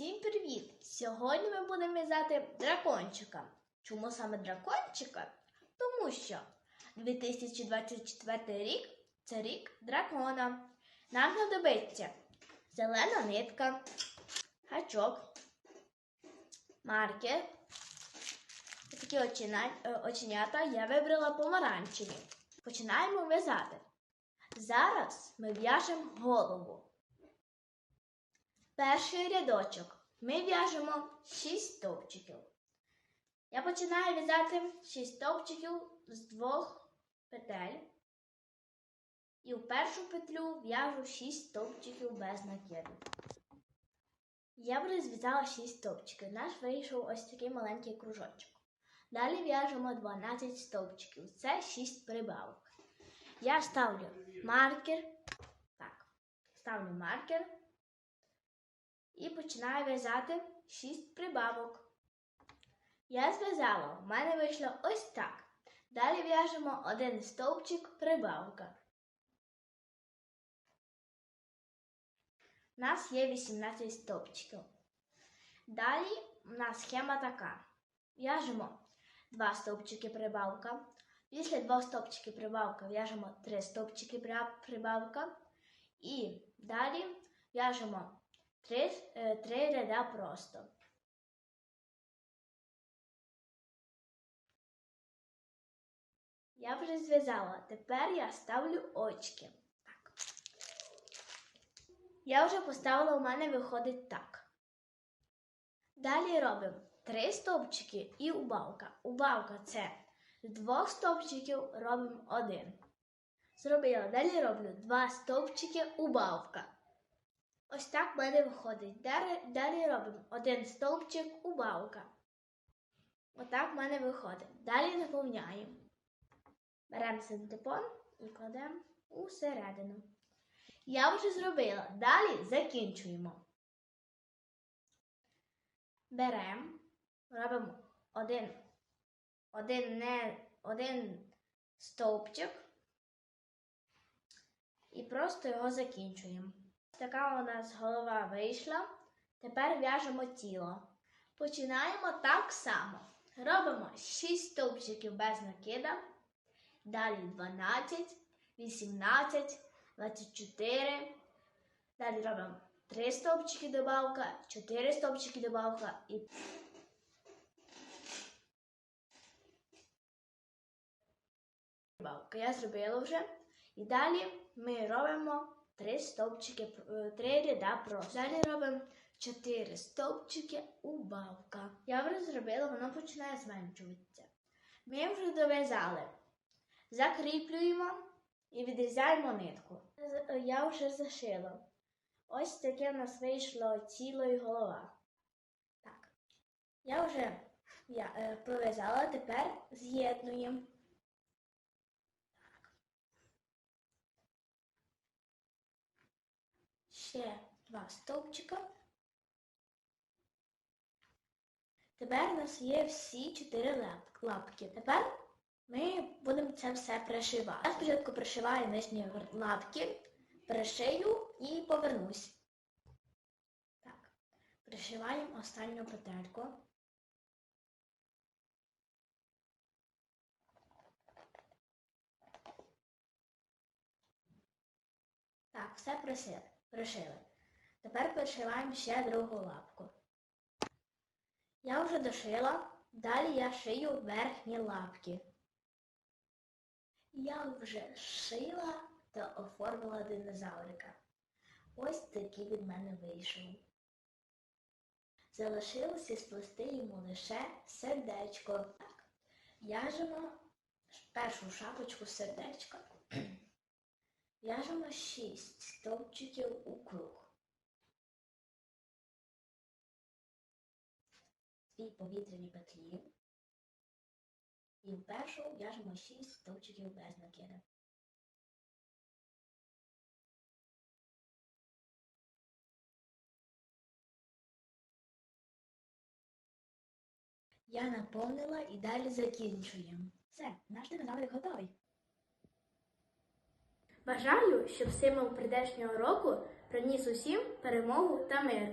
Всім привіт! Сьогодні ми будемо в'язати дракончика. Чому саме дракончика? Тому що 2024 рік це рік дракона. Нам знадобиться зелена нитка, гачок, маркер. Такі е, оченята я вибрала помаранчеві. Починаємо в'язати. Зараз ми в'яжемо голову. Перший рядочок. Ми в'яжемо 6 стовпчиків. Я починаю в'язати 6 стовпчиків з двох петель. І в першу петлю в'яжу 6 стовпчиків без накиду. Я вже зв'язала 6 стовпчиків. Наш вийшов ось такий маленький кружочок. Далі в'яжемо 12 стовпчиків. Це 6 прибавок. Я ставлю маркер. Так, ставлю маркер і починаю в'язати 6 прибавок. Я зв'язала, в мене вийшло ось так. Далі в'яжемо один стовпчик прибавка. У нас є 18 стовпчиків. Далі у нас схема така. В'яжемо 2 стовпчики прибавка. Після 2 стовпчиків прибавка в'яжемо 3 стовпчики прибавка. І далі в'яжемо Три, е, три ряда просто. Я вже зв'язала. Тепер я ставлю очки. Так. Я вже поставила, у мене виходить так. Далі робимо три стовпчики і убавка. Убавка це з двох стовпчиків робимо один. Зробила. Далі роблю два стовпчики убавка. Ось так в мене виходить. Далі, далі робимо один стовпчик убавка. Отак в мене виходить. Далі наповняємо. Беремо синтепон і кладемо усередину. Я вже зробила. Далі закінчуємо. Беремо, робимо один, один, не, один стовпчик і просто його закінчуємо. Така у нас голова вийшла. Тепер в'яжемо тіло. Починаємо так само. Робимо 6 стовпчиків без накида. Далі 12, 18, 24. Далі робимо 3 стовпчики добавка, 4 стовпчики добавка і. Я зробила вже. І далі ми робимо Три стовпчики, е, три ряда просто. Далі робимо чотири стовпчики убавка. Я вже зробила, воно починає зменшуватися. Ми вже дов'язали. Закріплюємо і відрізаємо нитку. Я вже зашила. Ось таке в нас вийшло тіло і голова. Так. Я вже я, е, пров'язала, тепер з'єднуємо. Ще два стовпчика. Тепер у нас є всі чотири лапки. Тепер ми будемо це все пришивати. Я спочатку пришиваю нижні лапки, пришию і повернусь. Так, пришиваємо останню петельку. Так, все пришили. Пришили. Тепер пришиваємо ще другу лапку. Я вже дошила, далі я шию верхні лапки. Я вже шила та оформила динозаврика. Ось такий від мене вийшов. Залишилося сплести йому лише сердечко. Так, в'яжемо першу шапочку сердечка. В'яжемо 6 стовпчиків у круг. Дві повітряні петлі. І в першу в'яжемо 6 стовпчиків без накида. Я наповнила і далі закінчуємо. Все, наш динозаврик готовий. Бажаю, щоб символ прийдешнього року приніс усім перемогу та мир.